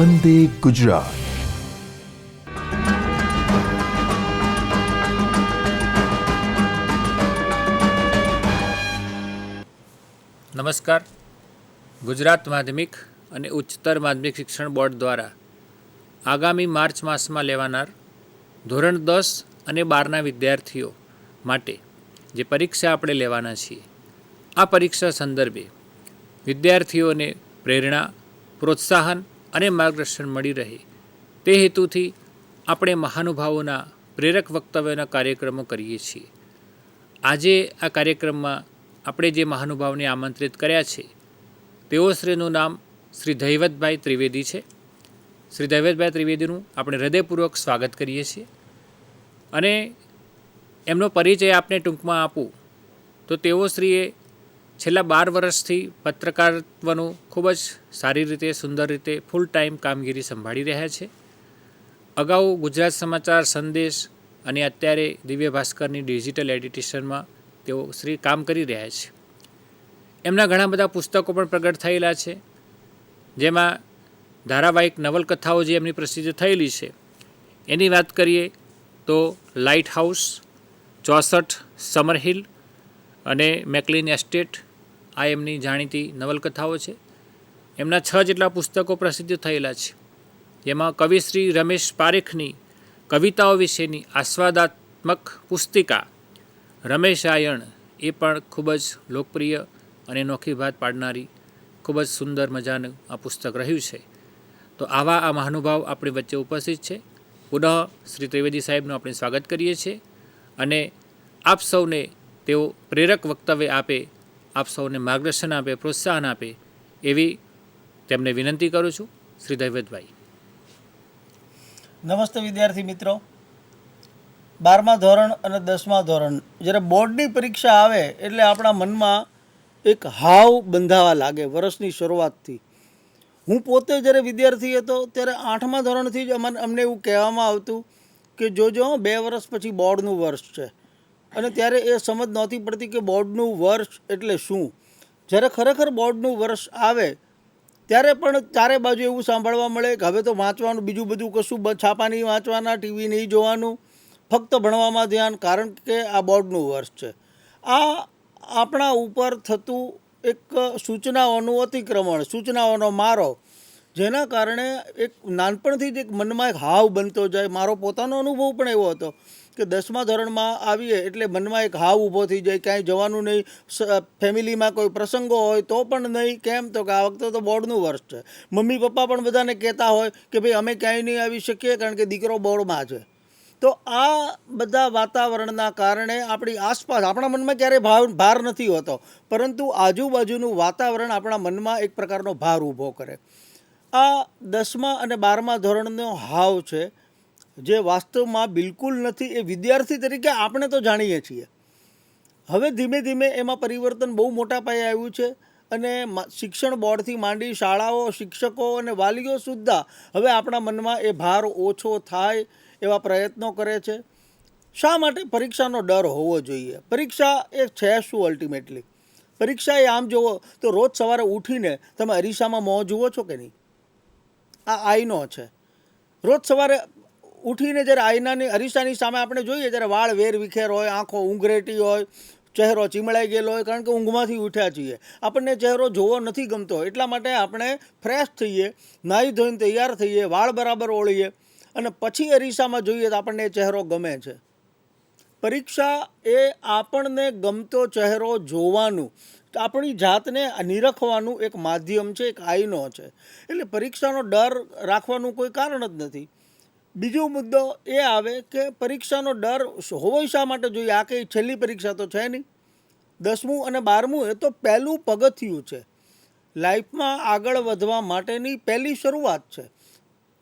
વંદે ગુજરાત. નમસ્કાર. ગુજરાત માધ્યમિક અને ઉચ્ચતર માધ્યમિક શિક્ષણ બોર્ડ દ્વારા આગામી માર્ચ માસમાં લેવાનાર ધોરણ દસ અને બારના વિદ્યાર્થીઓ માટે જે પરીક્ષા આપણે લેવાના છીએ, આ પરીક્ષા સંદર્ભે વિદ્યાર્થીઓને પ્રેરણા, પ્રોત્સાહન અને માર્ગદર્શન મળી રહે. તે હેતુથી આપણે મહાનુભાવોના પ્રેરક વક્તવ્યના કાર્યક્રમો કરીએ છીએ. આજે આ કાર્યક્રમમાં આપણે જે મહાનુભાવને આમંત્રિત કર્યા છે, તેઓ શ્રીનું નામ શ્રી દૈવતભાઈ ત્રિવેદી છે. શ્રી દૈવતભાઈ ત્રિવેદીનું આપણે હૃદયપૂર્વક સ્વાગત કરીએ છીએ. અને એમનો પરિચય આપને ટૂંકમાં આપું, તો તેઓ શ્રીએ છેલ્લા બાર વર્ષથી પત્રકારત્વનું ખૂબ જ સારી રીતે, સુંદર રીતે ફૂલ ટાઈમ કામગીરી સંભાળી રહ્યા છે. અગાઉ ગુજરાત સમાચાર સંદેશ અને અત્યારે દિવ્ય ભાસ્કરની ડિજિટલ એડિટેશનમાં તેઓ શ્રી કામ કરી રહ્યા છે. એમના ઘણા બધા પુસ્તકો પણ પ્રગટ થયેલા છે. જેમાં ધારાવાહિક નવલકથાઓ જે એમની પ્રસિદ્ધ થયેલી છે. એની વાત કરીએ તો લાઇટ હાઉસ ચોસઠ સમર હિલ અને મેકલિન એસ્ટેટ આ એમની જાણીતી નવલકથાઓ છે. એમના છ જેટલા પુસ્તકો પ્રસિદ્ધ થયેલા છે. જેમાં કવિશ્રી રમેશ પારેખની કવિતાઓ વિશેની આસ્વાદાત્મક પુસ્તિકા રમેશ આયણ એ પણ ખૂબ જ લોકપ્રિય અને નોખી ભાત પાડનારી ખૂબ જ સુંદર મજાનું આ પુસ્તક રહ્યું છે. તો આવા આ મહાનુભાવ આપણી વચ્ચે ઉપસ્થિત છે. પુનઃ શ્રી ત્રિવેદી સાહેબનું આપણે સ્વાગત કરીએ છીએ અને આપ સૌને તેઓ પ્રેરક વક્તવ્ય આપે આપ સૌને માર્ગદર્શન આપે, પ્રોત્સાહન આપે એવી તેમને વિનંતી કરું છું. શ્રી દૈવતભાઈ. નમસ્તે વિદ્યાર્થી મિત્રો. બારમા ધોરણ અને દસમા ધોરણ જ્યારે બોર્ડની પરીક્ષા આવે એટલે આપણા મનમાં એક હાવ બંધાવા લાગે વર્ષની શરૂઆતથી. હું પોતે જ્યારે વિદ્યાર્થી હતો ત્યારે આઠમા ધોરણથી જ અમને અમને એવું કહેવામાં આવતું કે જોજો બે વર્ષ પછી બોર્ડનું વર્ષ છે. અને ત્યારે એ સમજ નહોતી પડતી કે બોર્ડનું વર્ષ એટલે શું. જ્યારે ખરેખર બોર્ડનું વર્ષ આવે, ત્યારે પણ ચારે બાજુ એવું સાંભળવા મળે કે હવે તો વાંચવાનું, બીજું બધું કશું છાપા નહીં વાંચવાના, ટીવી નહીં જોવાનું. ફક્ત ભણવામાં ધ્યાન, કારણ કે આ બોર્ડનું વર્ષ છે. આ આપણા ઉપર થતું એક સૂચનાઓનું અતિક્રમણ, સૂચનાઓનો મારો, જેના કારણે એક નાનપણથી જ એક મનમાં એક હાવ બનતો જાય. મારો પોતાનો અનુભવ પણ એવો હતો. કે દસમા ધોરણમાં આવીએ એટલે મનમાં એક હાવ ઊભો થઈ જાય, ક્યાંય જવાનું નહીં ફેમિલીમાં કોઈ પ્રસંગો હોય તો પણ નહીં. કેમ તો કે આ વખતે તો બોર્ડનું વર્ષ છે. મમ્મી પપ્પા પણ બધાને કહેતા હોય કે ભાઈ, અમે ક્યાંય નહીં આવી શકીએ કારણ કે દીકરો બોર્ડમાં છે. તો આ બધા વાતાવરણના કારણે આપણી આસપાસ, આપણા મનમાં ક્યારેય ભાવ, ભાર નથી હોતો, પરંતુ આજુબાજુનું વાતાવરણ આપણા મનમાં એક પ્રકારનો ભાર ઊભો કરે. આ દસમા અને બારમા ધોરણનો હાવ છે. જે વાસ્તવમાં બિલકુલ નથી, એ વિદ્યાર્થી તરીકે આપણે તો જાણીએ છીએ. હવે ધીમે ધીમે એમાં પરિવર્તન બહુ મોટા પાયે આવ્યું છે અને શિક્ષણ બોર્ડથી માંડી શાળાઓ, શિક્ષકો અને વાલીઓ સુદ્ધા હવે આપણા મનમાં એ ભાર ઓછો થાય એવા પ્રયત્નો કરે છે. શા માટે? પરીક્ષાનો ડર હોવો જોઈએ. પરીક્ષા એ છે શું અલ્ટિમેટલી પરીક્ષા એ આમ જુઓ તો રોજ સવારે ઉઠીને તમે અરીસામાં મોં જુઓ છો કે નહીં? આ આઈનો છે. રોજ સવારે ઉઠીને જ્યારે આઈનાની અરીસાની સામે આપણે જોઈએ જ્યારે વાળ વેર વિખેર હોય, આંખો ઊંઘરેટી હોય, ચહેરો ચીમળાઈ ગયેલો હોય, કારણ કે ઊંઘમાંથી ઉઠ્યા છીએ. આપણને ચહેરો જોવો નથી ગમતો. એટલા માટે આપણે ફ્રેશ થઈએ, નાહી ધોઈને તૈયાર થઈએ, વાળ બરાબર ઓળીએ અને પછી અરીસામાં જોઈએ તો આપણને ચહેરો ગમે છે. પરીક્ષા એ આપણને ગમતો ચહેરો જોવાનું, આપણી જાતને નિરખવાનું એક માધ્યમ છે, એક આઈનો છે. એટલે પરીક્ષાનો ડર રાખવાનું કોઈ કારણ જ નથી. બીજો મુદ્દો એ આવે કે પરીક્ષાનો ડર હોવો શા માટે જોઈએ? આ કંઈ છેલ્લી પરીક્ષા તો છે નહીં. દસમું અને બારમું એ તો પહેલું પગથિયું છે. લાઈફમાં આગળ વધવા માટેની પહેલી શરૂઆત છે.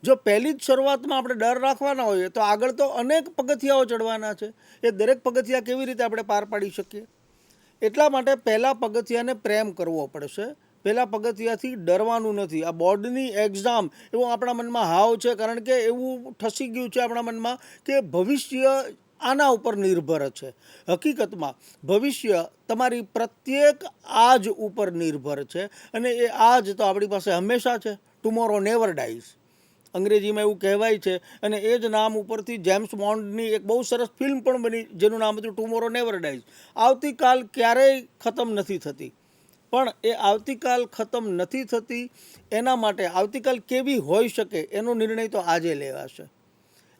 જો પહેલી જ શરૂઆતમાં આપણે ડર રાખવાના હોઈએ તો આગળ તો અનેક પગથિયાઓ ચડવાના છે. એ દરેક પગથિયા કેવી રીતે આપણે પાર પાડી શકીએ? એટલા માટે પહેલાં પગથિયાને પ્રેમ કરવો પડશે. પહેલા પગથિયાથી ડરવાનું નથી. આ બોર્ડની એક્ઝામ એવું આપણા મનમાં હાવ છે, કારણ કે એવું ઠસી ગયું છે આપણા મનમાં કે ભવિષ્ય આના ઉપર નિર્ભર છે. હકીકતમાં ભવિષ્ય તમારી પ્રત્યેક આજ ઉપર નિર્ભર છે અને એ આજ તો આપણી પાસે હંમેશા છે. ટુમોરો નેવર ડાઈઝ અંગ્રેજીમાં એવું કહેવાય છે અને એ જ નામ ઉપરથી જેમ્સ બોન્ડની એક બહુ સરસ ફિલ્મ પણ બની, જેનું નામ હતું ટુમોરો નેવર ડાઈઝ આવતીકાલ ક્યારેય ખતમ નથી થતી. પણ એ આવતીકાલ ખતમ નથી થતી, એના માટે આવતીકાલ કેવી હોઈ શકે એનો નિર્ણય તો આજે લેવાશે.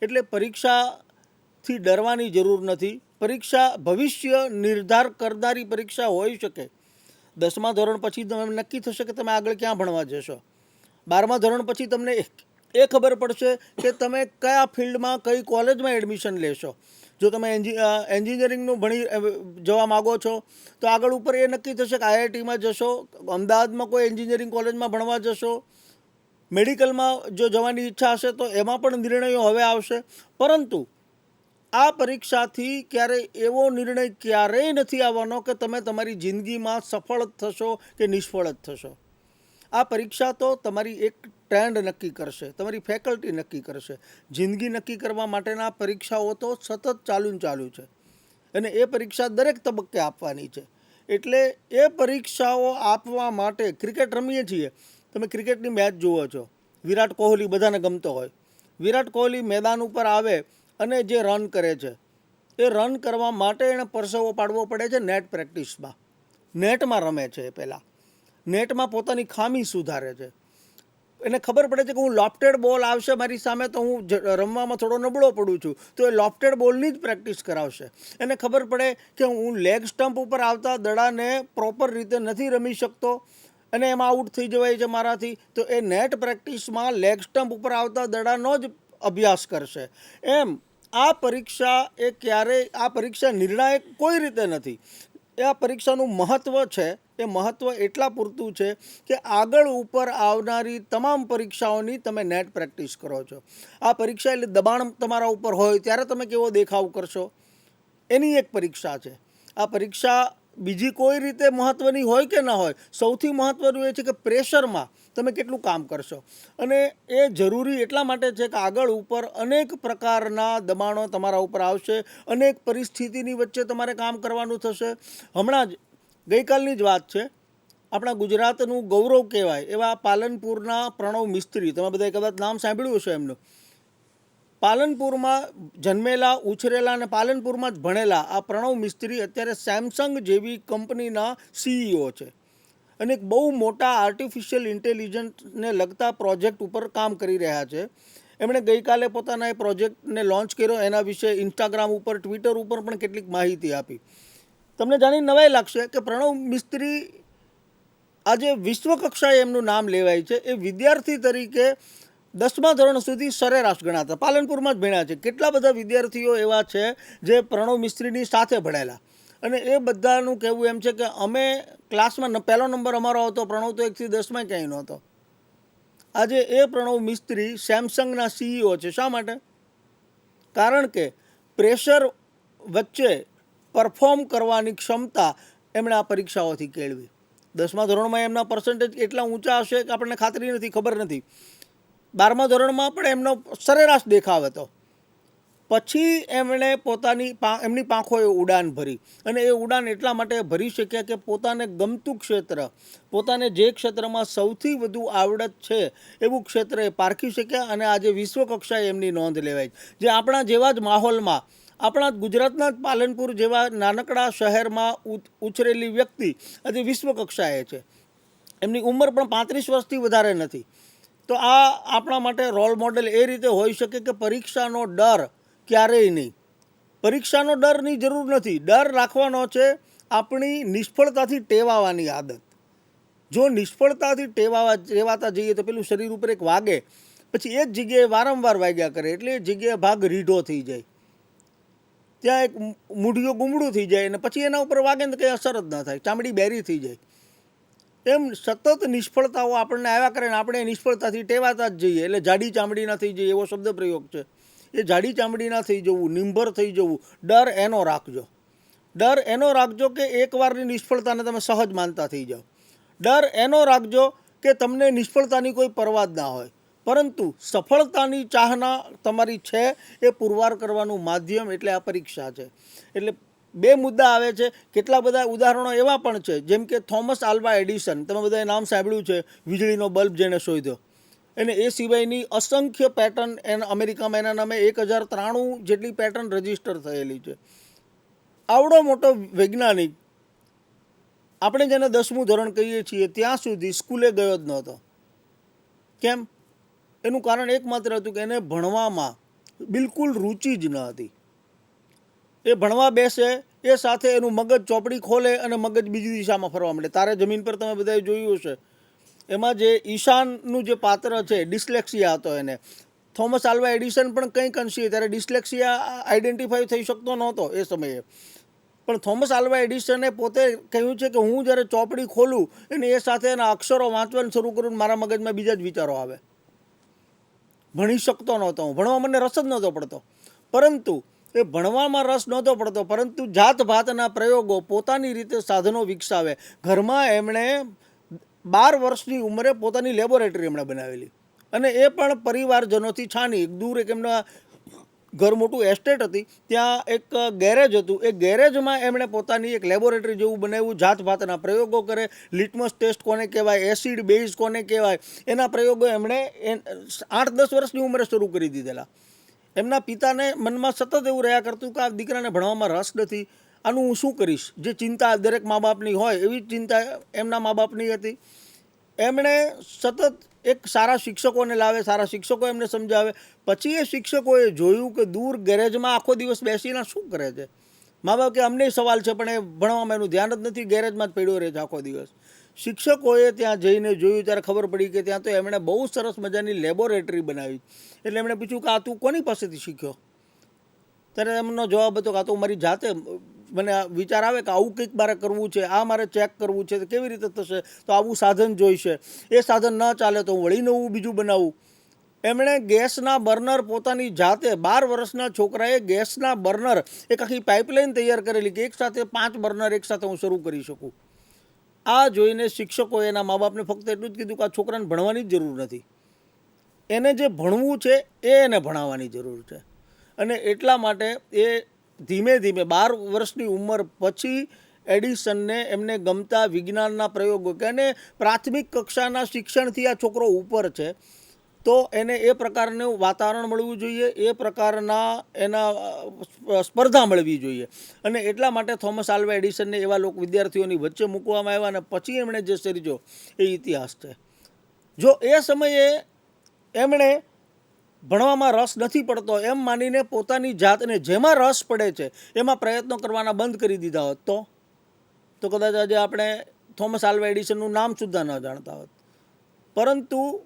એટલે પરીક્ષાથી ડરવાની જરૂર નથી. પરીક્ષા ભવિષ્ય નિર્ધાર કરનારી પરીક્ષા હોઈ શકે. દસમા ધોરણ પછી તમે નક્કી થશે કે તમે આગળ ક્યાં ભણવા જશો. બારમા ધોરણ પછી તમને એ ખબર પડશે કે તમે કયા ફિલ્ડમાં, કઈ કોલેજમાં એડમિશન લેશો. જો તમે એન્જિ એન્જિનિયરિંગનું ભણી જવા માગો છો, તો આગળ ઉપર એ નક્કી થશે કે આઈઆઈટીમાં જશો, અમદાવાદમાં કોઈ એન્જિનિયરિંગ કોલેજમાં ભણવા જશો, મેડિકલમાં જો જવાની ઈચ્છા હશે તો એમાં પણ નિર્ણયો હવે આવશે. પરંતુ આ પરીક્ષાથી ક્યારેય એવો નિર્ણય ક્યારેય નથી આવવાનો કે તમે તમારી જિંદગીમાં સફળ થશો કે નિષ્ફળ જ થશો. આ પરીક્ષા તો તમારી એક ટ્રેન્ડ નક્કી કરશે, તમારી ફેકલ્ટી નક્કી કરશે. જિંદગી નક્કી કરવા માટેના પરીક્ષાઓ તો સતત ચાલુ ચાલુ છે. અને એ પરીક્ષા દરેક તબક્કે આપવાની છે. એટલે એ પરીક્ષાઓ આપવા માટે ક્રિકેટ રમીએ છીએ. તમે ક્રિકેટની મેચ જુઓ છો. વિરાટ કોહલી બધાને ગમતો હોય. વિરાટ કોહલી મેદાન ઉપર આવે અને જે રન કરે છે, એ રન કરવા માટે એણે પરસેવો પાડવો પડે છે નેટ પ્રેક્ટિસમાં. નેટમાં રમે છે એ પહેલાં. નેટમાં પોતાની ખામી સુધારે છે. એને ખબર પડે છે કે હું લોફ્ટેડ બોલ આવશે મારી સામે તો હું રમવામાં થોડો નબળો પડું છું. તો એ લોફ્ટેડ બોલની જ પ્રેક્ટિસ કરાવશે. એને ખબર પડે કે હું લેગ સ્ટમ્પ ઉપર આવતા દડાને પ્રોપર રીતે નથી રમી શકતો. અને એમાં આઉટ થઈ જવાય છે મારાથી. તો એ નેટ પ્રેક્ટિસમાં લેગ સ્ટમ્પ ઉપર આવતા દડાનો જ અભ્યાસ કરશે. એમ, આ પરીક્ષા એ ક્યારેય, આ પરીક્ષા નિર્ણાયક કોઈ રીતે નથી. એ આ પરીક્ષાનું મહત્ત્વ છે. એ મહત્ત્વ એટલા પૂરતું છે કે આગળ ઉપર આવનારી તમામ પરીક્ષાઓની તમે નેટ પ્રેક્ટિસ કરો છો. આ પરીક્ષા એટલે દબાણ તમારા ઉપર હોય ત્યારે તમે કેવો દેખાવ કરશો? એની એક પરીક્ષા છે. આ પરીક્ષા બીજી કોઈ રીતે મહત્ત્વની હોય કે ના હોય? સૌથી મહત્ત્વનું એ છે કે પ્રેશરમાં તમે કેટલું કામ કરશો? અને એ જરૂરી એટલા માટે છે કે આગળ ઉપર અનેક પ્રકારના દબાણો તમારા ઉપર આવશે, અનેક પરિસ્થિતિની વચ્ચે તમારે કામ કરવાનું થશે. હમણાં જ, ગઈકાલની જ વાત છે, આપણા ગુજરાતનું ગૌરવ કહેવાય એવા પાલનપુરના પ્રણવ મિસ્ત્રી, તમે બધા કદાચ નામ સાંભળ્યું હશે એમનું. પાલનપુરમાં જન્મેલા, ઉછરેલા અને પાલનપુરમાં જ ભણેલા આ પ્રણવ મિસ્ત્રી અત્યારે સેમસંગ જેવી કંપનીના સીઈઓ છે. અને એક બહુ મોટા આર્ટિફિશિયલ ઇન્ટેલિજન્સને લગતા પ્રોજેક્ટ ઉપર કામ કરી રહ્યા છે. એમણે ગઈકાલે પોતાના એ પ્રોજેક્ટને લોન્ચ કર્યો, એના વિશે ઇન્સ્ટાગ્રામ ઉપર ટ્વિટર ઉપર પણ કેટલીક માહિતી આપી. તમને જાણી નવાઈ લાગશે કે પ્રણવ મિસ્ત્રી આજે વિશ્વ કક્ષાએ એમનું નામ લેવાય છે. એ વિદ્યાર્થી તરીકે દસમા ધોરણ સુધી સરેરાશ ગણાતા. પાલનપુરમાં જ ભણ્યા છે. કેટલા બધા વિદ્યાર્થીઓ એવા છે જે પ્રણવ મિસ્ત્રીની સાથે ભણેલા? અને એ બધાનું કહેવું એમ છે કે અમે ક્લાસમાં પહેલો નંબર અમારો હતો, પ્રણવ તો એકથી દસમાં ક્યાંય નહોતો. આજે એ પ્રણવ મિસ્ત્રી સેમસંગના સીઈઓ છે. શા માટે? કારણ કે પ્રેશર વચ્ચે પરફોર્મ કરવાની ક્ષમતા એમણે આ પરીક્ષાઓથી કેળવી. દસમા ધોરણમાં એમના પર્સન્ટેજ એટલા ઊંચા હશે કે આપણને ખાતરી નથી, ખબર નથી. બારમા ધોરણમાં પણ એમનો સરેરાશ દેખાવ હતો. પછી એમણે પોતાની એમની પાંખોએ ઉડાન ભરી. અને એ ઉડાન એટલા માટે ભરી શક્યા કે પોતાને ગમતું ક્ષેત્ર, પોતાને જે ક્ષેત્રમાં સૌથી વધુ આવડત છે એવું ક્ષેત્ર એ પારખી શક્યા અને આજે વિશ્વ કક્ષાએ એમની નોંધ લેવાય જે આપણા જેવા જ માહોલમાં, આપણા ગુજરાતના જ પાલનપુર જેવા નાનકડા શહેરમાં ઉછરેલી વ્યક્તિ આજે વિશ્વ કક્ષાએ છે. એમની ઉંમર પણ પાંત્રીસ વર્ષથી વધારે નથી. તો આ આપણા માટે રોલ મોડેલ એ રીતે હોઈ શકે કે પરીક્ષાનો ડર ક્યારેય નહીં. પરીક્ષાનો ડરની જરૂર નથી. ડર રાખવાનો છે આપણી નિષ્ફળતાથી ટેવાવાની આદત. જો નિષ્ફળતાથી ટેવાવા, ટેવાતા જઈએ તો પેલું શરીર ઉપર એક વાગે, પછી એ જ જગ્યાએ વારંવાર વાગ્યા કરે એટલે એ જગ્યાએ ભાગ રીઢો થઈ જાય. ત્યાં એક મૂઢિયો ગુમડું થઈ જાય અને પછી એના ઉપર વાગે ને કંઈ અસર જ ન થાય. ચામડી બેરી થઈ જાય. એમ સતત નિષ્ફળતાઓ આપણને આવ્યા કરે ને આપણે નિષ્ફળતાથી ટેવાતા જ જઈએ. એટલે જાડી ચામડીના થઈ જઈએ એવો શબ્દ પ્રયોગ છે. એ જાડી ચામડીના થઈ જવું નિંભર થઈ જવું, ડર એનો રાખજો. ડર એનો રાખજો કે એકવારની નિષ્ફળતાને તમે સહજ માનતા થઈ જાઓ. ડર એનો રાખજો કે તમને નિષ્ફળતાની કોઈ પરવા જ ના હોય. પરંતુ સફળતાની ચાહના તમારી છે એ પુરવાર કરવાનું માધ્યમ એટલે આ પરીક્ષા છે. એટલે બે મુદ્દા આવે છે. કેટલા બધા ઉદાહરણો એવા પણ છે. જેમ કે થોમસ આલ્વા એડિસન, તમે બધાએ નામ સાંભળ્યું છે, વીજળીનો બલ્બ જેણે શોધ્યો. અને એ સિવાયની અસંખ્ય પેટર્ન એન અમેરિકામાં એના નામે એક હજાર ત્રાણું જેટલી પેટર્ન રજિસ્ટર થયેલી છે. આવડો મોટો વૈજ્ઞાનિક, આપણે જેને દસમું ધોરણ કહીએ છીએ, ત્યાં સુધી સ્કૂલે ગયો જ નહોતો. કેમ? એનું કારણ એકમાત્ર હતું કે એને ભણવામાં બિલકુલ રુચિ જ ન હતી. એ ભણવા બેસે, એ સાથે એનું મગજ ચોપડી ખોલે અને મગજ બીજી દિશામાં ફરવા માંડે. તારે જમીન પર તમે બધાએ જોયું હશે. એમાં જે ઈશાનનું જે પાત્ર છે, ડિસ્લેક્સિયા હતો એને. થોમસ આલ્વા એડિસન પણ કંઈક અંશે, ત્યારે ડિસ્લેક્સિયા આઈડેન્ટિફાઈ થઈ શકતો નહોતો એ સમયે. પણ થોમસ આલ્વા એડિસને પોતે કહ્યું છે કે હું જ્યારે ચોપડી ખોલું અને એ સાથે એના અક્ષરો વાંચવાનું શરૂ કરું મારા મગજમાં બીજા જ વિચારો આવે. ભણી શકતો નહોતો હું. ભણવા મને રસ જ નહોતો પડતો. પરંતુ એ ભણવામાં રસ નહોતો પડતો, પરંતુ જાત ભાતના પ્રયોગો પોતાની રીતે સાધનો વિકસાવે. ઘરમાં એમણે બાર વર્ષની ઉંમરે પોતાની લેબોરેટરી એમણે બનાવેલી. અને એ પણ પરિવારજનોથી છાની. દૂર એક એમના ઘર મોટું એસ્ટેટ હતી. ત્યાં એક ગેરેજ હતું. એ ગેરેજમાં એમણે પોતાની એક લેબોરેટરી જેવું બનાવ્યું. જાત ભાતના પ્રયોગો કરે. લિટમસ ટેસ્ટ કોને કહેવાય? એસિડ બેઝ કોને કહેવાય? એના પ્રયોગો એમણે આઠ દસ વર્ષની ઉંમરે શરૂ કરી દીધેલા. એમના પિતાને મનમાં સતત એવું રહ્યા કરતું કે આ દીકરાને ભણવામાં રસ નથી. આનું હું શું કરીશ? જે ચિંતા દરેક મા બાપની હોય, એવી ચિંતા એમના મા બાપની હતી. એમણે સતત એક સારા શિક્ષકોને લાવે, સારા શિક્ષકો એમને સમજાવે. પછી એ શિક્ષકોએ જોયું કે દૂર ગેરેજમાં આખો દિવસ બેસીને શું કરે છે? મા બાપ કે, અમને સવાલ છે, પણ એ ભણવામાં એનું ધ્યાન જ નથી, ગેરેજમાં જ પડ્યો રહે છે આખો દિવસ. શિક્ષકોએ ત્યાં જઈને જોયું, ત્યારે ખબર પડી કે ત્યાં તો એમણે બહુ સરસ મજાની લેબોરેટરી બનાવી. એટલે એમણે પૂછ્યું કે, આ તું કોની પાસેથી શીખ્યો? ત્યારે એમનો જવાબ હતો કે, આ તો મારી જાતે મને વિચાર આવે કે આવું કંઈક મારે કરવું છે, આ મારે ચેક કરવું છે, તો કેવી રીતે થશે? તો આવું સાધન જોઈશે. એ સાધન ન ચાલે તો હું વળી નવું બીજું બનાવું. એમણે ગેસના બર્નર પોતાની જાતે બાર વર્ષના છોકરાએ ગેસના બર્નર એક આખી પાઇપલાઇન તૈયાર કરેલી કે એક સાથે પાંચ બર્નર એક સાથે હું શરૂ કરી શકું. આ જોઈને શિક્ષકોએ એના મા બાપને ફક્ત એટલું જ કીધું કે આ છોકરાને ભણવાની જ જરૂર નથી. એને જે ભણવું છે, એ એને ભણાવવાની જરૂર છે. અને એટલા માટે એ ધીમે ધીમે બાર વર્ષની ઉંમર પછી એડિસનને એમને ગમતા વિજ્ઞાનના પ્રયોગો કે એને પ્રાથમિક કક્ષાના શિક્ષણથી આ છોકરો ઉપર છે, તો એને એ પ્રકારનું વાતાવરણ મળવું જોઈએ, એ પ્રકારના એના સ્પર્ધા મળવી જોઈએ. અને એટલા માટે થોમસ આલ્વા એડિસનને એવા લોક વિદ્યાર્થીઓની વચ્ચે મૂકવામાં આવ્યા અને પછી એમણે જે સર્જ્યો એ ઇતિહાસ છે. જો એ સમયે એમણે ભણવામાં રસ નથી પડતો. એમ માનીને પોતાની જાતને જેમાં રસ પડે છે, એમાં પ્રયત્નો કરવાના બંધ કરી દીધા હોત તો? તો કદાચ આજે આપણે થોમસ આલ્વા એડિસનનું નામ સુદ્ધા ન જાણતા હોત. પરંતુ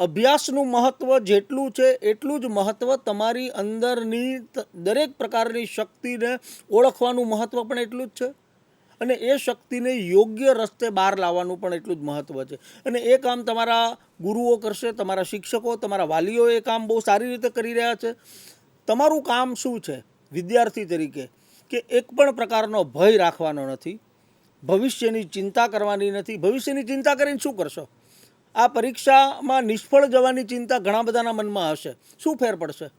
અભ્યાસનું મહત્ત્વ જેટલું છે, એટલું જ મહત્ત્વ તમારી અંદરની દરેક પ્રકારની શક્તિને ઓળખવાનું મહત્ત્વ પણ એટલું જ છે? અને એ શક્તિને યોગ્ય રસ્તે બહાર લાવવાનું પણ એટલું જ મહત્ત્વ છે. અને એ કામ તમારા ગુરુઓ કરશે, તમારા શિક્ષકો, તમારા વાલીઓ એ કામ બહુ સારી રીતે કરી રહ્યા છે. તમારું કામ શું છે? વિદ્યાર્થી તરીકે કે એક પણ પ્રકારનો ભય રાખવાનો નથી, ભવિષ્યની ચિંતા કરવાની નથી. ભવિષ્યની ચિંતા કરીને શું કરશો? આ પરીક્ષામાં નિષ્ફળ જવાની ચિંતા ઘણા બધાના મનમાં હશે. શું ફેર પડશે?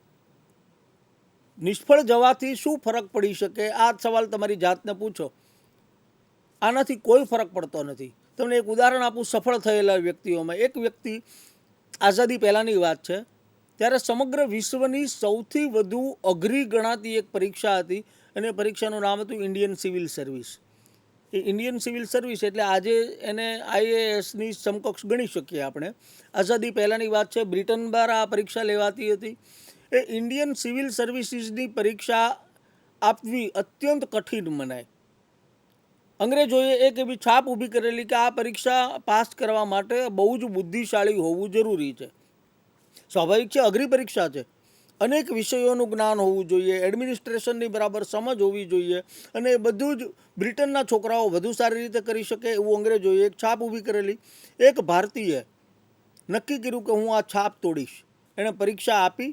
નિષ્ફળ જવાથી શું ફરક પડી શકે? આ સવાલ તમારી જાતને પૂછો. આનાથી કોઈ ફરક પડતો નથી. તમને એક ઉદાહરણ આપું સફળ થયેલા વ્યક્તિઓમાં. એક વ્યક્તિ આઝાદી પહેલાંની વાત છે. ત્યારે સમગ્ર વિશ્વની સૌથી વધુ અઘરી ગણાતી એક પરીક્ષા હતી અને પરીક્ષાનું નામ હતું ઇન્ડિયન સિવિલ સર્વિસ. એ ઇન્ડિયન સિવિલ સર્વિસ એટલે આજે એને આઈએએસની સમકક્ષ ગણી શકીએ આપણે. આઝાદી પહેલાંની વાત છે. બ્રિટન બાર આ પરીક્ષા લેવાતી હતી. એ ઇન્ડિયન સિવિલ સર્વિસીસની પરીક્ષા આપવી અત્યંત કઠિન મનાય. અંગ્રેજોએ એક એવી છાપ ઊભી કરેલી કે આ પરીક્ષા પાસ કરવા માટે બહુ જ બુદ્ધિશાળી હોવું જરૂરી છે. સ્વાભાવિક છે, અઘરી પરીક્ષા છે. અનેક વિષયોનું જ્ઞાન હોવું જોઈએ, એડમિનિસ્ટ્રેશનની બરાબર સમજ હોવી જોઈએ અને એ બધું જ બ્રિટનના છોકરાઓ વધુ સારી રીતે કરી શકે એવું અંગ્રેજોએ એક છાપ ઊભી કરેલી. એક ભારતીય નક્કી કર્યું કે હું આ છાપ તોડીશ. એણે પરીક્ષા આપી.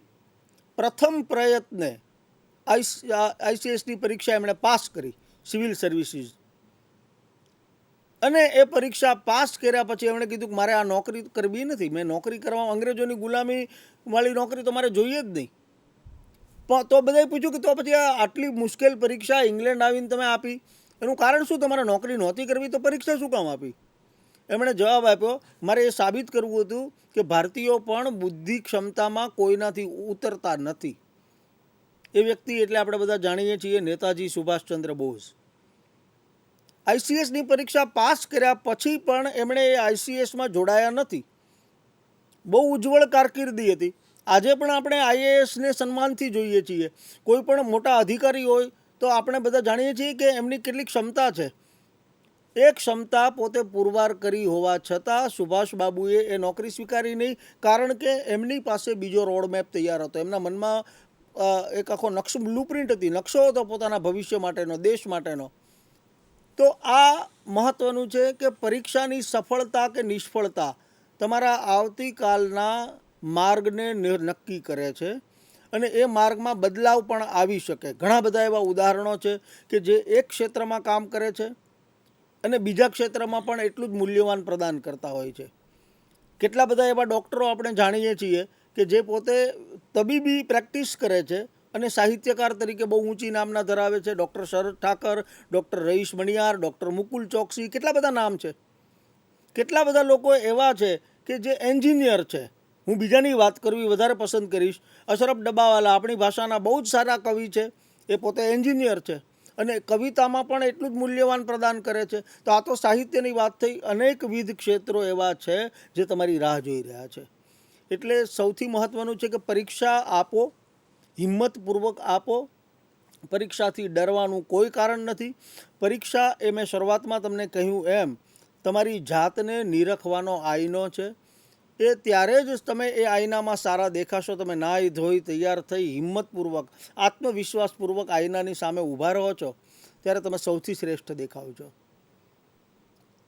પ્રથમ પ્રયત્ને આઈસીએસની પરીક્ષા એમણે પાસ કરી, સિવિલ સર્વિસીસ અને એ પરીક્ષા પાસ કર્યા પછી એમણે કીધું કે મારે આ નોકરી કરવી નથી. મેં નોકરી કરવા અંગ્રેજોની ગુલામી વાળી નોકરી તો મારે જોઈએ જ નહીં. પણ તો બધાએ પૂછ્યું કે તો પછી આ આટલી મુશ્કેલ પરીક્ષા ઇંગ્લેન્ડ આવીને તમે આપી. એનું કારણ શું? તમારે નોકરી નહોતી કરવી તો પરીક્ષા શું કામ આપી? એમણે જવાબ આપ્યો, મારે એ સાબિત કરવું હતું કે ભારતીયો પણ બુદ્ધિ ક્ષમતામાં કોઈનાથી ઉતરતા નથી. એ વ્યક્તિ એટલે આપણે બધા જાણીએ છીએ નેતાજી સુભાષચંદ્ર બોઝ. આઈસીએસની પરીક્ષા પાસ કર્યા પછી પણ એમણે એ આઈસીએસમાં જોડાયા નથી. બહુ ઉજ્જવળ કારકિર્દી હતી. આજે પણ આપણે આઈએએસને સન્માનથી જોઈએ છીએ. કોઈ પણ મોટા અધિકારી હોય તો આપણે બધા જાણીએ છીએ કે એમની કેટલી ક્ષમતા છે. એ ક્ષમતા પોતે પુરવાર કરી હોવા છતાં સુભાષ બાબુએ એ નોકરી સ્વીકારી નહીં, કારણ કે એમની પાસે બીજો રોડ મેપ તૈયાર હતો. એમના મનમાં એક આખો નકશો બ્લુપ્રિન્ટ હતી. નકશો હતો પોતાના ભવિષ્ય માટેનો, દેશ માટેનો. તો આ મહત્વનું છે કે પરીક્ષાની સફળતા કે નિષ્ફળતા તમારા આવતીકાલના માર્ગને નક્કી કરે છે. અને એ માર્ગમાં બદલાવ પણ આવી શકે. ઘણા બધા એવા ઉદાહરણો છે કે જે એક ક્ષેત્રમાં કામ કરે છે અને બીજા ક્ષેત્રમાં પણ એટલું જ મૂલ્યવાન પ્રદાન કરતા હોય છે. કેટલા બધા એવા ડૉક્ટરો આપણે જાણીએ છીએ કે જે પોતે તબીબી પ્રેક્ટિસ કરે છે અને સાહિત્યકાર તરીકે બહુ ઊંચી નામના ધરાવે છે. ડૉક્ટર શરદ ઠાકર, ડૉક્ટર રહીશ મણિયાર, ડૉક્ટર મુકુલ ચોકસી, કેટલા બધા નામ છે. કેટલા બધા લોકો એવા છે કે જે એન્જિનિયર છે. હું બીજાની વાત કરવી વધારે પસંદ કરીશ. અશરફ ડબ્બાવાલા આપણી ભાષાના બહુ જ સારા કવિ છે. એ પોતે એન્જિનિયર છે અને કવિતામાં પણ એટલું જ મૂલ્યવાન પ્રદાન કરે છે. તો આ તો સાહિત્યની વાત થઈ. અનેકવિધ ક્ષેત્રો એવા છે જે તમારી રાહ જોઈ રહ્યા છે. એટલે સૌથી મહત્ત્વનું છે કે પરીક્ષા આપો. હિંમતપૂર્વક આપો. પરીક્ષાથી ડરવાનું કોઈ કારણ નથી. પરીક્ષા એ મેં શરૂઆતમાં તમને કહ્યું એમ, તમારી જાતને નિરખવાનો આઈનો છે. એ ત્યારે જ તમે એ આઈનામાં સારા દેખાશો, તમે નાહી ધોઈ તૈયાર થઈ હિંમતપૂર્વક, આત્મવિશ્વાસપૂર્વક આઈનાની સામે ઊભા રહો છો, ત્યારે તમે સૌથી શ્રેષ્ઠ દેખાવ છો.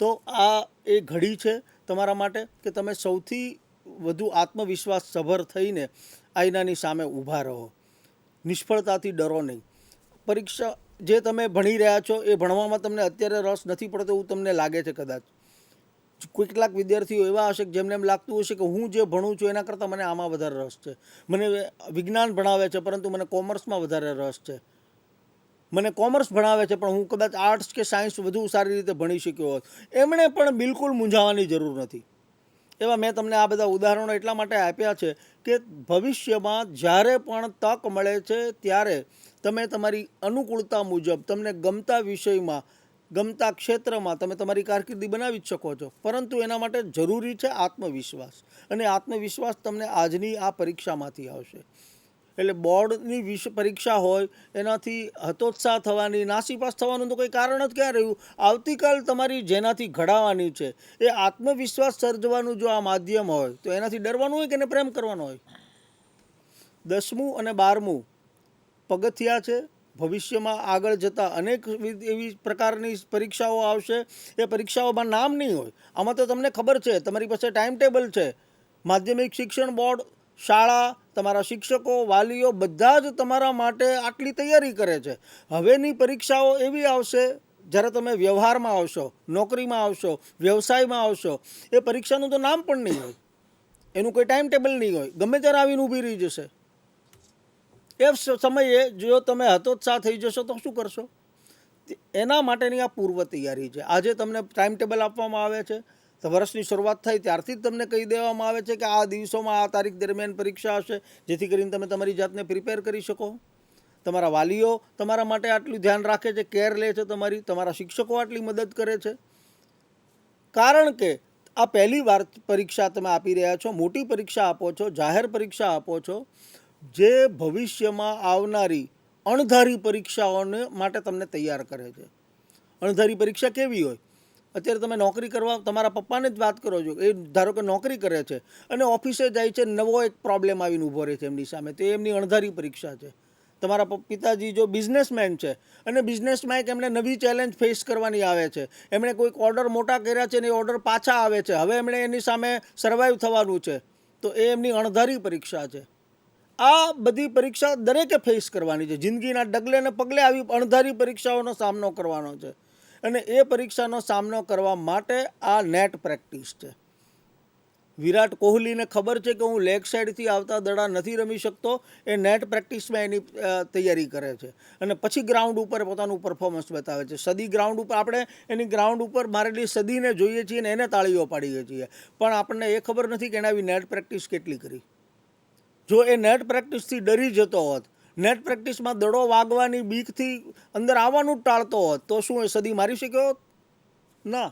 તો આ એ ઘડી છે તમારા માટે કે તમે સૌથી વધુ આત્મવિશ્વાસ સભર થઈને આઈનાની સામે ઊભા રહો. નિષ્ફળતાથી ડરો નહીં. પરીક્ષા જે તમે ભણી રહ્યા છો એ ભણવામાં તમને અત્યારે રસ નથી પડતો એવું તમને લાગે છે કદાચ. કેટલાક વિદ્યાર્થીઓ એવા હશે જેમને એમ લાગતું હશે કે હું જે ભણું છું એના કરતાં મને આમાં વધારે રસ છે. મને વિજ્ઞાન ભણાવે છે પરંતુ મને કોમર્સમાં વધારે રસ છે. મને કોમર્સ ભણાવે છે પણ હું કદાચ આર્ટ્સ કે સાયન્સ વધુ સારી રીતે ભણી શક્યો હોત. એમણે પણ બિલકુલ મૂંઝાવાની જરૂર નથી. એવા મેં તમને આ બધા ઉદાહરણો એટલા માટે આપ્યા છે કે ભવિષ્યમાં જ્યારે પણ તક મળે છે, ત્યારે તમે તમારી અનુકૂળતા મુજબ, તમને ગમતા વિષયમાં, ગમતા ક્ષેત્રમાં તમે તમારી કારકિર્દી બનાવી જ શકો છો. પરંતુ એના માટે જરૂરી છે આત્મવિશ્વાસ. અને આત્મવિશ્વાસ તમને આજની આ પરીક્ષામાંથી આવશે. એટલે બોર્ડની વિષ પરીક્ષા હોય, એનાથી હતોત્સાહ થવાની, નાસીપાસ થવાનું તો કોઈ કારણ જ ક્યાં રહ્યું? આવતીકાલ તમારી જેનાથી ઘડાવાની છે, એ આત્મવિશ્વાસ સર્જવાનું જો આ માધ્યમ હોય, તો એનાથી ડરવાનું હોય કે એને પ્રેમ કરવાનો હોય? દસમું અને બારમું પગથિયા છે, ભવિષ્યમાં આગળ જતાં અનેક એવી પ્રકારની પરીક્ષાઓ આવશે, એ પરીક્ષાઓમાં નામ નહીં હોય. આમાં તો તમને ખબર છે, તમારી પાસે ટાઈમ ટેબલ છે. માધ્યમિક શિક્ષણ બોર્ડ શાળા, તમારા શિક્ષકો, વાલીઓ બધા જ તમારા માટે આટલી તૈયારી કરે છે. હવેની પરીક્ષાઓ એવી આવશે, જ્યારે તમે વ્યવહારમાં આવશો, નોકરીમાં આવશો, વ્યવસાયમાં આવશો, એ પરીક્ષાનું તો નામ પણ નહીં હોય. એનું કોઈ ટાઈમ ટેબલ નહીં હોય. ગમે ત્યારે આવીને ઊભી રહી જશે. એ સમયે જો તમે હતોત્સાહ થઈ જશો, તો શું કરશો? એના માટેની આ પૂર્વ તૈયારી છે. આજે તમને ટાઈમ ટેબલ આપવામાં આવે છે. તો વર્ષની શરૂઆત થાય ત્યારથી જ તમને કહી દેવામાં આવે છે કે આ દિવસોમાં આ તારીખ દરમિયાન પરીક્ષા હશે, જેથી કરીને તમે તમારી જાતને પ્રિપેર કરી શકો. તમારા વાલીઓ તમારા માટે આટલું ધ્યાન રાખે છે કેર લે છે તમારી, તમારા શિક્ષકો આટલી મદદ કરે છે. કારણ કે આ પહેલી વાર પરીક્ષા તમે આપી રહ્યા છો, મોટી પરીક્ષા આપો છો, જાહેર પરીક્ષા આપો છો, જે ભવિષ્યમાં આવનારી અણધારી પરીક્ષાઓને માટે તમને તૈયાર કરે છે. અણધારી પરીક્ષા કેવી હોય? અત્યારે તમે નોકરી કરવા, તમારા પપ્પાને જ વાત કરો છો એ ધારો કે નોકરી કરે છે અને ઓફિસે જાય છે, નવો એક પ્રોબ્લેમ આવીને ઊભો રહે છે એમની સામે. તે એમની અણધારી પરીક્ષા છે. તમારા પિતાજી જો બિઝનેસમેન છે અને બિઝનેસમાં એક એમણે નવી ચેલેન્જ ફેસ કરવાની આવે છે. એમણે કોઈક ઓર્ડર મોટા કર્યા છે અને એ ઓર્ડર પાછા આવે છે. હવે એમણે એની સામે સર્વાઈવ થવાનું છે. તો એ એમની અણધારી પરીક્ષા છે. આ બધી પરીક્ષા દરેકે ફેસ કરવાની છે. જિંદગીના ડગલે ને પગલે આવી અણધારી પરીક્ષાઓનો સામનો કરવાનો છે. અને એ પરીક્ષાનો સામનો કરવા માટે આ નેટ પ્રેક્ટિસ છે. વિરાટ કોહલીને ખબર છે કે હું લેગ સાઈડથી આવતા દડા નથી રમી શકતો, એ નેટ પ્રેક્ટિસમાં એની તૈયારી કરે છે. અને પછી ગ્રાઉન્ડ ઉપર પોતાનું પરફોર્મન્સ બતાવે છે. સદી ગ્રાઉન્ડ ઉપર આપણે એની ગ્રાઉન્ડ ઉપર મારેલી સદીને જોઈએ છીએ અને એને તાળીઓ પાડીએ છીએ. પણ આપણને એ ખબર નથી કે એણે આવી નેટ પ્રેક્ટિસ કેટલી કરી. જો એ નેટ પ્રેક્ટિસથી ડરી જતો હોત નેટ પ્રેક્ટિસમાં દડો વાગવાની બીકથી અંદર આવવાનું ટાળતો હોત, તો શું એ સદી મારી શક્યો ના.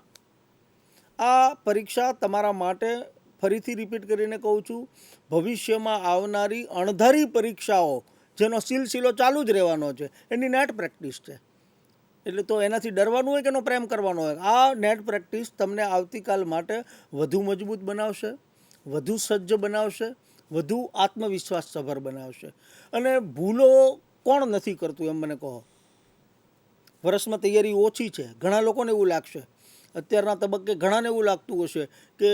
આ પરીક્ષા તમારા માટે ફરીથી રિપીટ કરીને કહું છું, ભવિષ્યમાં આવનારી અણધારી પરીક્ષાઓ, જેનો સિલસિલો ચાલુ જ રહેવાનો છે, એની નેટ પ્રેક્ટિસ છે. એટલે તો એનાથી ડરવાનું હોય કે એનો પ્રેમ કરવાનો હોય? આ નેટ પ્રેક્ટિસ તમને આવતીકાલ માટે વધુ મજબૂત બનાવશે, વધુ સજ્જ બનાવશે વધુ આત્મવિશ્વાસ સભર બનાવશે. અને ભૂલો કોણ નથી કરતું એમ મને કહો. વર્ષમાં તૈયારી ઓછી છે. ઘણા લોકોને એવું લાગશે. અત્યારના તબક્કે ઘણાને એવું લાગતું હશે કે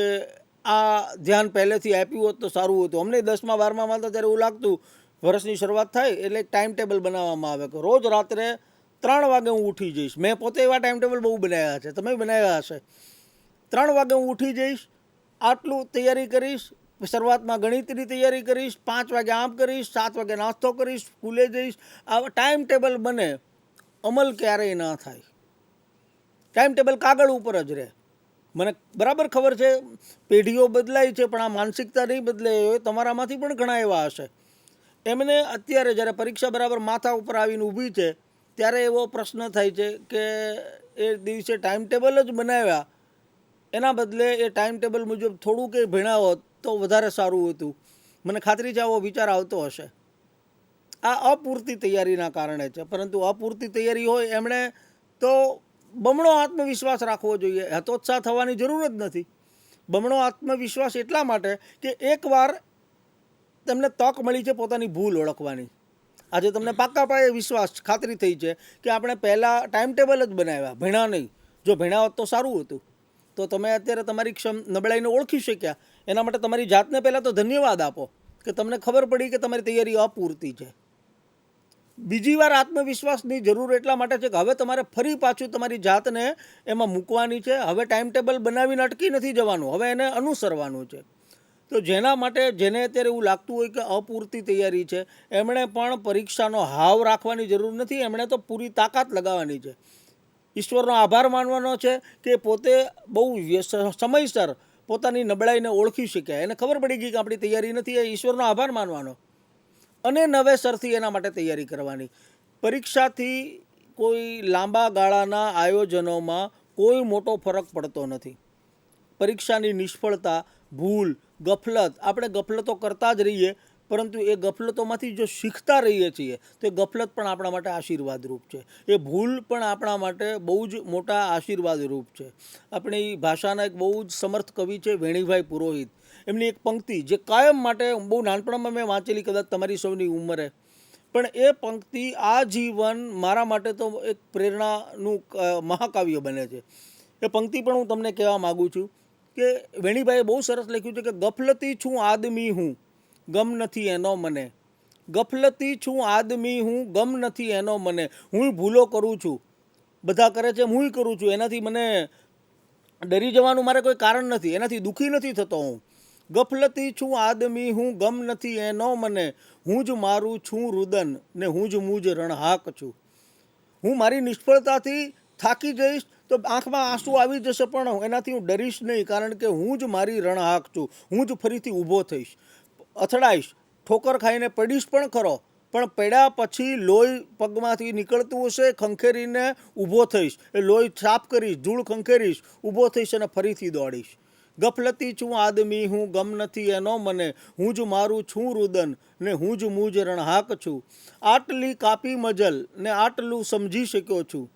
આ ધ્યાન પહેલેથી આપ્યું હોત તો સારું હતું. અમને દસમા, બારમા હતા ત્યારે એવું લાગતું, વર્ષની શરૂઆત થાય એટલે ટાઈમ ટેબલ બનાવવામાં આવે કે રોજ રાત્રે ત્રણ વાગે હું ઉઠી જઈશ. મેં પોતે એવા ટાઈમ ટેબલ બહુ બનાવ્યા છે. તમે બનાવ્યા હશે. ત્રણ વાગે હું ઉઠી જઈશ, આટલું તૈયારી કરીશ શરૂઆતમાં ગણિતની તૈયારી કરીશ, પાંચ વાગે આમ કરીશ, સાત વાગે નાસ્તો કરીશ, સ્કૂલે જઈશ. આવા ટાઈમ ટેબલ બને, અમલ ક્યારેય ના થાય. ટાઈમ ટેબલ કાગળ ઉપર જ રહે. મને બરાબર ખબર છે, પેઢીઓ બદલાય છે, પણ આ માનસિકતા નહીં બદલે તમારામાંથી પણ ઘણા એવા હશે. એમને અત્યારે જ્યારે પરીક્ષા બરાબર માથા ઉપર આવીને ઊભી છે, ત્યારે એવો પ્રશ્ન થાય છે કે એ દિવસે ટાઈમ ટેબલ જ બનાવ્યા. એના બદલે એ ટાઈમ ટેબલ મુજબ થોડું કંઈ ભણ્યા હોત તો વધારે સારું હતું. મને ખાતરી છે આવો વિચાર આવતો હશે. આ અપૂરતી તૈયારીના કારણે છે, પરંતુ અપૂરતી તૈયારી હોય એમણે તો બમણો આત્મવિશ્વાસ રાખવો જોઈએ. હતોત્સાહ થવાની જરૂર જ નથી. બમણો આત્મવિશ્વાસ એટલા માટે કે એકવાર તમને તક મળી છે પોતાની ભૂલ ઓળખવાની. આજે તમને પાક્કા પાયે વિશ્વાસ ખાતરી થઈ છે કે આપણે પહેલાં ટાઈમ ટેબલ જ બનાવ્યા ભણ્યા નહીં. જો ભણ્યા હોત તો સારું હતું. તો તમે અત્યારે તમારી ક્ષમ નબળાઈને ઓળખી શક્યા. એના માટે તમારી જાતને પહેલાં તો ધન્યવાદ આપો કે તમને ખબર પડી કે તમારી તૈયારી અપૂરતી છે. બીજી વાર આત્મવિશ્વાસની જરૂર એટલા માટે છે કે હવે તમારે ફરી પાછું તમારી જાતને એમાં મૂકવાની છે. હવે ટાઈમ ટેબલ બનાવીને અટકી નથી જવાનું, હવે એને અનુસરવાનું છે. તો જેના માટે જેને અત્યારે એવું લાગતું હોય કે અપૂરતી તૈયારી છે, એમણે પણ પરીક્ષાનો હાવ રાખવાની જરૂર નથી, એમણે તો પૂરી તાકાત લગાવવાની છે. ઈશ્વરનો આભાર માનવાનો છે કે પોતે બહુ સમયસર પોતાની નબળાઈને ઓળખી શક્યા. એને ખબર પડી ગઈ કે આપણી તૈયારી નથી, એ ઈશ્વરનો આભાર માનવાનો. અને નવેસરથી એના માટે તૈયારી કરવાની. પરીક્ષાથી કોઈ લાંબા ગાળાના આયોજનોમાં કોઈ મોટો ફરક પડતો નથી. પરીક્ષાની નિષ્ફળતા, ભૂલ, ગફલત, આપણે ગફલતો કરતા જ રહીએ પરંતુ એ ગફલતોમાંથી જો શીખતા રહીએ છીએ, તો એ ગફલત પણ આપણા માટે આશીર્વાદરૂપ છે. એ ભૂલ પણ આપણા માટે બહુ જ મોટા આશીર્વાદરૂપ છે. આપણી ભાષાના એક બહુ જ સમર્થ કવિ છે વેણીભાઈ પુરોહિત. એમની એક પંક્તિ, જે કાયમ માટે બહુ નાનપણમાં મેં વાંચેલી કદાચ તમારી સૌની ઉંમરે. પણ એ પંક્તિ આ જીવન મારા માટે તો એક પ્રેરણાનું મહાકાવ્ય બને છે. એ પંક્તિ પણ હું તમને કહેવા માગું છું કે વેણીભાઈએ બહુ સરસ લખ્યું છે કે ગફલતી છું આદમી હું. ગમ નથી એનો મને. ગફલતી છું આદમી હું, ગમ નથી એનો મને. હું ભૂલો કરું છું. બધા કરે છે હું કરું છું. એનાથી મને ડરી જવાનું મારે કોઈ કારણ નથી. એનાથી દુઃખી નથી થતો હું. ગફલતી છું આદમી હું, ગમ નથી એનો મને. હું જ મારું છું રુદન ને હું જ મુજ રણહાક છું. હું મારી નિષ્ફળતાથી થાકી જઈશ તો આંખમાં આંસુ આવી જશે પણ એનાથી હું ડરીશ નહીં કારણ કે હું જ મારી રણહાક છું. હું જ ફરીથી ઊભો થઈશ. અથડાઈશ. ઠોકર ખાઈને પડીશ પણ ખરો. પણ પડ્યા પછી લોહી પગમાંથી નીકળતું હશે, ખંખેરીને ઊભો થઈશ. એ લોહી સાફ કરીશ, ધૂળ ખંખેરીશ, ઊભો થઈશ અને ફરીથી દોડીશ. ગફલતી છું આદમી, હું ગમ નથી એનો મને. હું જ મારું છું રુદન ને હું જ મુજ રણહાક છું. આટલી કાપી મજલ ને આટલું સમજી શક્યો છું.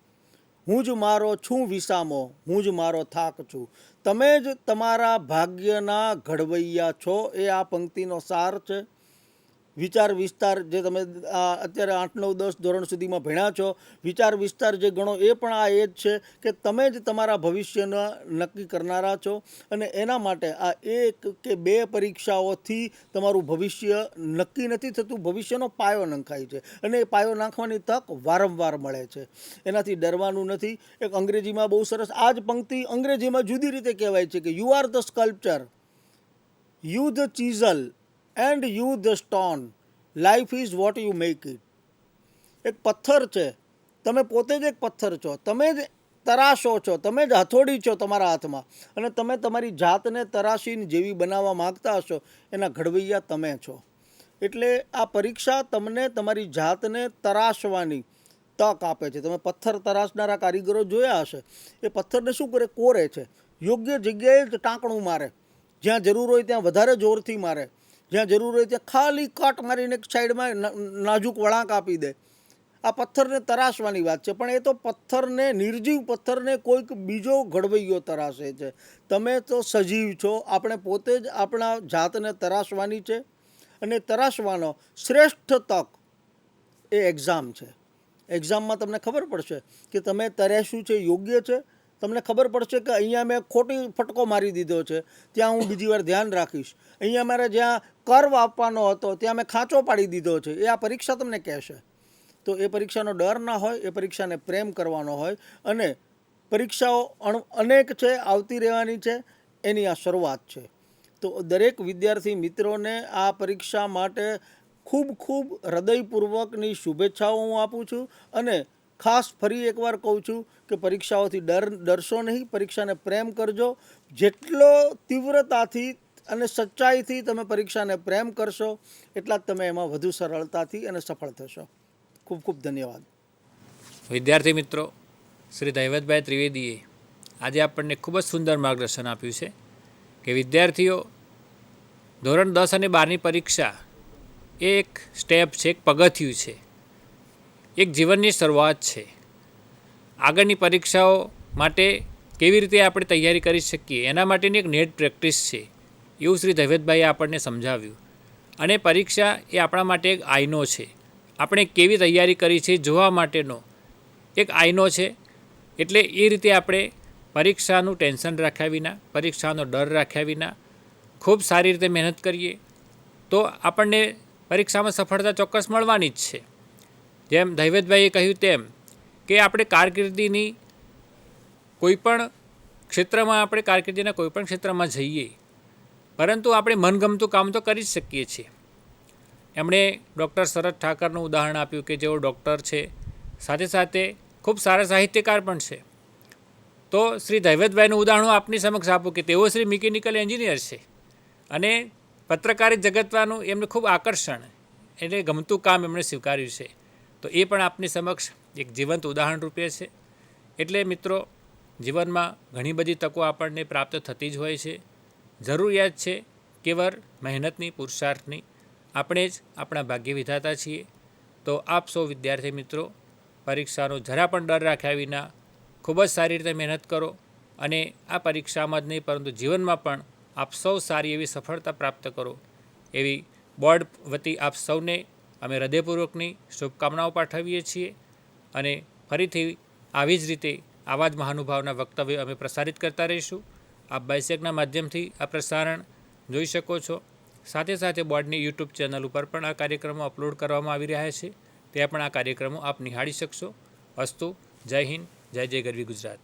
હું જ મારો છું વિસામો, હું જ મારો થાક છું. તમે જ તમારા ભાગ્યના ઘડવૈયા છો, એ આ પંક્તિનો સાર છે. વિચાર વિસ્તાર જે તમે અત્યારે આઠ, નવ, દસ ધોરણ સુધીમાં ભણ્યા છો, વિચાર વિસ્તાર જે ગણો એ પણ આ એ જ છે કે તમે જ તમારા ભવિષ્યને નક્કી કરનારા છો અને એના માટે આ એક કે બે પરીક્ષાઓથી તમારું ભવિષ્ય નક્કી નથી થતું, ભવિષ્યનો પાયો નંખાય છે અને એ પાયો નાખવાની તક વારંવાર મળે છે. એનાથી ડરવાનું નથી. એક અંગ્રેજીમાં બહુ સરસ આ જ પંક્તિ અંગ્રેજીમાં જુદી રીતે કહેવાય છે કે you are the sculpture you the chisel and you the stone life is what you make it એક પથ્થર છે. તમે પોતે જ એક પથ્થર છો. તમે જ તરાશો છો. તમે જ હથોડી છો તમારા હાથમાં. અને તમે તમારી જાતને તરાશીને જેવી બનાવવા માગતા હશો, એના ઘડવૈયા તમે છો. એટલે આ પરીક્ષા તમને તમારી જાતને તરાશવાની તક આપે છે. તમે પથ્થર તરાશનારા કારીગરો જોયા હશે. એ પથ્થરને શું કરે? કોરે છે. યોગ્ય જગ્યાએ જ ટાંકણું મારે. જ્યાં જરૂર હોય ત્યાં વધારે જોરથી મારે. જ્યાં જરૂર હોય ત્યાં ખાલી કટ મારીને એક સાઈડમાં નાજુક વળાંક આપી દે. આ પથ્થરને તરાશવાની વાત છે, પણ એ તો પથ્થરને, નિર્જીવ પથ્થરને કોઈક બીજો ઘડવૈયો તરાશે છે. તમે તો સજીવ છો, આપણે પોતે જ આપણા જાતને તરાશવાની છે અને તરાશવાનો શ્રેષ્ઠ તક એ એક્ઝામ છે. એક્ઝામમાં તમને ખબર પડશે કે તમે તરાશ્યું છે, યોગ્ય છે તમને ખબર પડશે કે અહીંયા મેં ખોટી ફટકો મારી દીધો છે. ત્યાં હું બીજી વાર ધ્યાન રાખીશ. અહીંયા મારે જ્યાં કર્વ આપવાનો હતો, ત્યાં મેં ખાંચો પાડી દીધો છે. એ આ પરીક્ષા તમને કહેશે. તો એ પરીક્ષાનો ડર ના હોય, એ પરીક્ષાને પ્રેમ કરવાનો હોય અને પરીક્ષાઓ અણ- અનેક છે, આવતી રહેવાની છે, એની આ શરૂઆત છે. તો દરેક વિદ્યાર્થી મિત્રોને આ પરીક્ષા માટે ખૂબ ખૂબ હૃદયપૂર્વકની શુભેચ્છાઓ હું આપું છું અને ખાસ ફરી એકવાર કહું છું કે પરીક્ષાઓથી ડર, ડરશો નહીં, પરીક્ષાને પ્રેમ કરજો. જેટલો તીવ્રતાથી અને સચ્ચાઈથી તમે પરીક્ષાને પ્રેમ કરશો, એટલા જ તમે એમાં વધુ સરળતાથી અને સફળ થશો. ખૂબ ખૂબ ધન્યવાદ. વિદ્યાર્થી મિત્રો, શ્રી દૈવતભાઈ ત્રિવેદીએ આજે આપણને ખૂબ જ સુંદર માર્ગદર્શન આપ્યું છે કે વિદ્યાર્થીઓ, ધોરણ દસ અને બારની પરીક્ષા એ એક સ્ટેપ છે, એક પગથિયું છે. એક જીવનની શરૂઆત છે. આગળની પરીક્ષાઓ માટે કેવી રીતે આપણે તૈયારી કરી શકીએ, એના માટેની એક નેટ પ્રેક્ટિસ છે. એવું શ્રી ધવેદભાઈએ આપણને સમજાવ્યું. અને પરીક્ષા એ આપણા માટે એક આઈનો છે. આપણે કેવી તૈયારી કરી છે જોવા માટેનો એક આઈનો છે. એટલે એ રીતે આપણે પરીક્ષાનું ટેન્શન રાખ્યા વિના, પરીક્ષાનો ડર રાખ્યા વિના ખૂબ સારી રીતે મહેનત કરીએ તો આપણને પરીક્ષામાં સફળતા ચોક્કસ મળવાની જ છે. જેમ ધૈવતભાઈએ કહ્યું તેમ કે આપણે કારકિર્દીની કોઈ પણ ક્ષેત્રમાં આપણે કારકિર્દીના કોઈપણ ક્ષેત્રમાં જઈએ, પરંતુ આપણે મનગમતું કામ તો કરી જ શકીએ છીએ. એમણે ડૉક્ટર શરદ ઠાકરનું ઉદાહરણ આપ્યું કે જેઓ ડૉક્ટર છે, સાથે સાથે ખૂબ સારા સાહિત્યકાર પણ છે. તો શ્રી દૈવતભાઈનું ઉદાહરણ આપની સમક્ષ આપું કે તેઓ શ્રી મિકેનિકલ એન્જિનિયર છે અને પત્રકારી જગતવાનું એમને ખૂબ આકર્ષણ, એટલે ગમતું કામ એમણે સ્વીકાર્યું છે. તો એ પણ આપની સમક્ષ એક જીવંત ઉદાહરણ રૂપે છે. એટલે મિત્રો, જીવનમાં ઘણી બધી તકો આપણને પ્રાપ્ત થતી જ હોય છે. જરૂરિયાત છે કેવળ મહેનતની, પુરુષાર્થની. આપણે જ આપણા ભાગ્ય વિધાતા છીએ. તો આપ સૌ વિદ્યાર્થી મિત્રો, પરીક્ષાનો જરા પણ ડર રાખ્યા વિના ખૂબ જ સારી રીતે મહેનત કરો અને આ પરીક્ષામાં જ નહીં, પરંતુ જીવનમાં પણ આપ સૌ સારી એવી સફળતા પ્રાપ્ત કરો. એવી બોર્ડ વતી આપ સૌને અમે હૃદયપૂર્વકની શુભકામનાઓ પાઠવીએ છીએ અને ફરીથી આવી જ રીતે આવા જ મહાનુભાવના વક્તવ્ય અમે પ્રસારિત કરતા રહીશું. આપ બાયસેકના માધ્યમથી આ પ્રસારણ જોઈ શકો છો. સાથે સાથે બોર્ડની યુટ્યુબ ચેનલ ઉપર પણ આ કાર્યક્રમો અપલોડ કરવામાં આવી રહ્યા છે. ત્યાં પણ આ કાર્યક્રમો આપ નિહાળી શકશો. અસ્તુ, જય હિન્દ, જય જય ગરવી ગુજરાત.